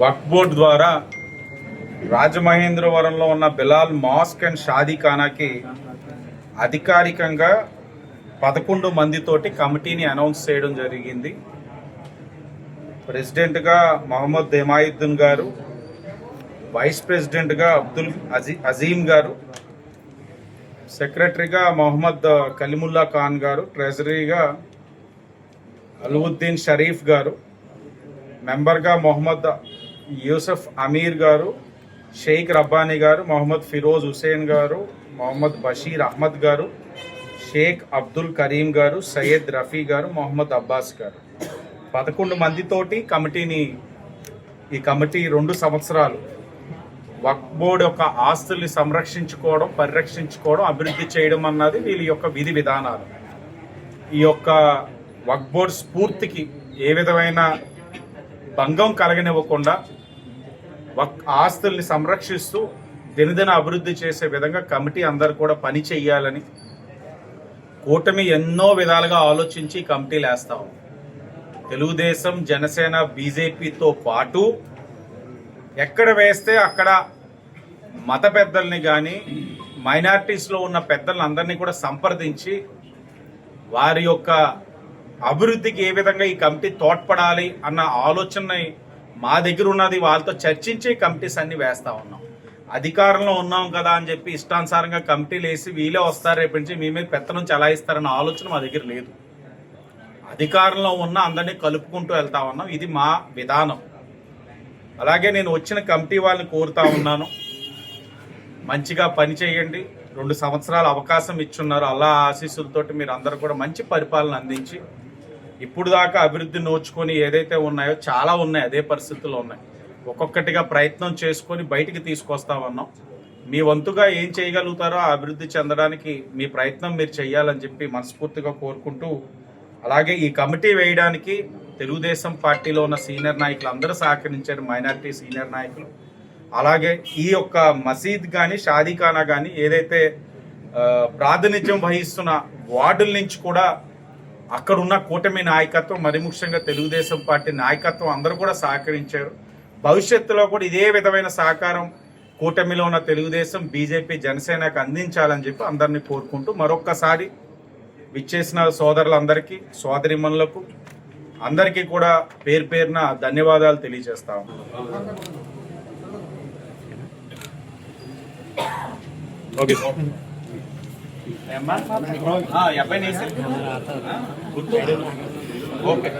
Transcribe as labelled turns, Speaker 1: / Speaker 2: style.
Speaker 1: వక్ఫ్ board ద్వారా రాజమహేంద్రవరంలో ఉన్న బిలాల్ మాస్క్ అండ్ షాదీఖానాకి అధికారికంగా పదకొండు మందితోటి కమిటీని అనౌన్స్ చేయడం జరిగింది. ప్రెసిడెంట్గా మహమ్మద్ హిమాయుద్దీన్ గారు వైస్ ప్రెసిడెంట్గా అబ్దుల్ అజీ అజీం గారు సెక్రటరీగా మొహమ్మద్ కలీముల్లా ఖాన్ గారు ట్రెజరీగా అలవుద్దీన్ షరీఫ్ గారు మెంబర్గా మొహమ్మద్ యూసఫ్ అమీర్ గారు షేక్ రబ్బానీ గారు మొహమ్మద్ ఫిరోజ్ హుసేన్ గారు మొహమ్మద్ బషీర్ అహ్మద్ గారు షేక్ అబ్దుల్ కరీం గారు సయ్యద్ రఫీ గారు మొహమ్మద్ అబ్బాస్ గారు. పదకొండు మందితోటి కమిటీని ఈ కమిటీ రెండు సంవత్సరాలు వక్ బోర్డు యొక్క ఆస్తుల్ని సంరక్షించుకోవడం పరిరక్షించుకోవడం అభివృద్ధి చేయడం అన్నది వీళ్ళ యొక్క విధి విధానాలు. ఈ యొక్క వక్ బోర్డు స్ఫూర్తికి ఏ విధమైన భంగం కలగనివ్వకుండా ఆస్తుల్ని సంరక్షిస్తూ దినదిన అభివృద్ధి చేసే విధంగా కమిటీ అందరు కూడా పని చెయ్యాలని కూటమి ఎన్నో విధాలుగా ఆలోచించి కమిటీలు వేస్తాం తెలుగుదేశం జనసేన బీజేపీతో పాటు ఎక్కడ వేస్తే అక్కడ మత పెద్దల్ని కానీ మైనార్టీస్లో ఉన్న పెద్దలను అందరినీ కూడా సంప్రదించి వారి యొక్క అభివృద్ధికి ఏ విధంగా ఈ కమిటీ తోడ్పడాలి అన్న ఆలోచన మా దగ్గర ఉన్నది వాళ్ళతో చర్చించి కమిటీస్ అన్ని వేస్తా ఉన్నాం. అధికారంలో ఉన్నాం కదా అని చెప్పి ఇష్టానుసారంగా కమిటీలు వేసి వీలే వస్తారు రేపు నుంచి మీ మీద పెత్తనం చలాయిస్తారన్న ఆలోచన మా దగ్గర లేదు. అధికారంలో ఉన్న అందరినీ కలుపుకుంటూ వెళ్తా ఉన్నాం. ఇది మా విధానం. అలాగే నేను వచ్చిన కమిటీ వాళ్ళని కోరుతా ఉన్నాను. మంచిగా పని చేయండి. రెండు సంవత్సరాల అవకాశం ఇచ్చున్నారు. అల్లా ఆశీస్సులతోటి మీరు అందరూ కూడా మంచి పరిపాలన అందించి ఇప్పుడు దాకా అభివృద్ధి నోచుకొని ఏదైతే ఉన్నాయో చాలా ఉన్నాయి అదే పరిస్థితుల్లో ఉన్నాయి. ఒక్కొక్కటిగా ప్రయత్నం చేసుకొని బయటికి తీసుకొస్తామన్నాం మీ వంతుగా ఏం చేయగలుగుతారో ఆ అభివృద్ధి చెందడానికి మీ ప్రయత్నం మీరు చేయాలని చెప్పి మనస్ఫూర్తిగా కోరుకుంటూ అలాగే ఈ కమిటీ వేయడానికి తెలుగుదేశం పార్టీలో ఉన్న సీనియర్ నాయకులు అందరూ సహకరించారు మైనారిటీ సీనియర్ నాయకులు. అలాగే ఈ యొక్క మసీద్ కానీ షాదీఖానా కానీ ఏదైతే ప్రాతినిధ్యం వహిస్తున్న వార్డుల నుంచి కూడా అక్కడున్న కూటమి నాయకత్వం మరి ముఖ్యంగా తెలుగుదేశం పార్టీ నాయకత్వం అందరూ కూడా సహకరించారు. భవిష్యత్తులో కూడా ఇదే విధమైన సహకారం కూటమిలో ఉన్న తెలుగుదేశం బీజేపీ జనసేనకు అందించాలని చెప్పి అందరినీ కోరుకుంటూ మరొక్కసారి విచ్చేసిన సోదరులందరికీ సోదరిమణులకు అందరికీ కూడా పేరు పేరున ధన్యవాదాలు తెలియజేస్తాము ఓకే. అబ్బాయి ఓకే.